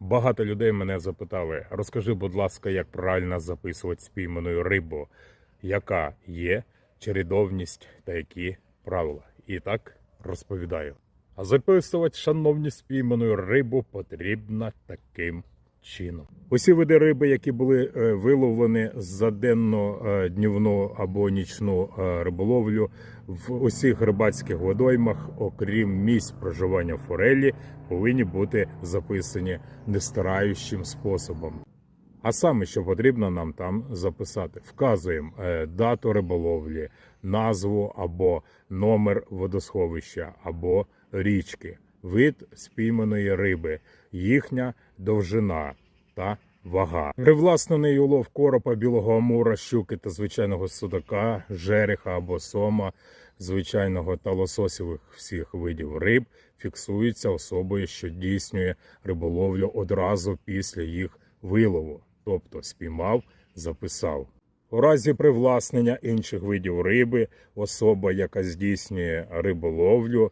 Багато людей мене запитали: розкажи, будь ласка, як правильно записувати спійману рибу, яка є чередовність та які правила. І так розповідаю. А записувати, шановні, спійману рибу потрібно таким чином. Усі види риби, які були е, виловлені за денну, е, днівну або нічну е, риболовлю в усіх рибацьких водоймах, окрім місць проживання форелі, повинні бути записані нестараючим способом. А саме, що потрібно нам там записати, вказуємо дату риболовлі, назву або номер водосховища або річки, вид спійманої риби, їхня довжина та вага. Привласнений улов коропа, білого амура, щуки та звичайного судака, жереха або сома, звичайного та лососєвих всіх видів риб фіксується особою, що здійснює риболовлю одразу після їх вилову, тобто спіймав, записав. У разі привласнення інших видів риби особа, яка здійснює риболовлю,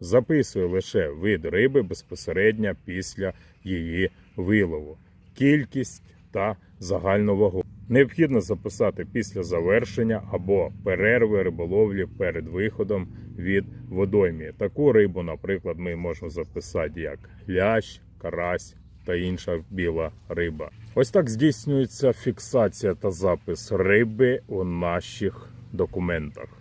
записує лише вид риби безпосередньо після її вилову, кількість та загальну вагу. Необхідно записати після завершення або перерви риболовлі перед виходом від водоймі. Таку рибу, наприклад, ми можемо записати як лящ, карась та інша біла риба. Ось так здійснюється фіксація та запис риби у наших документах.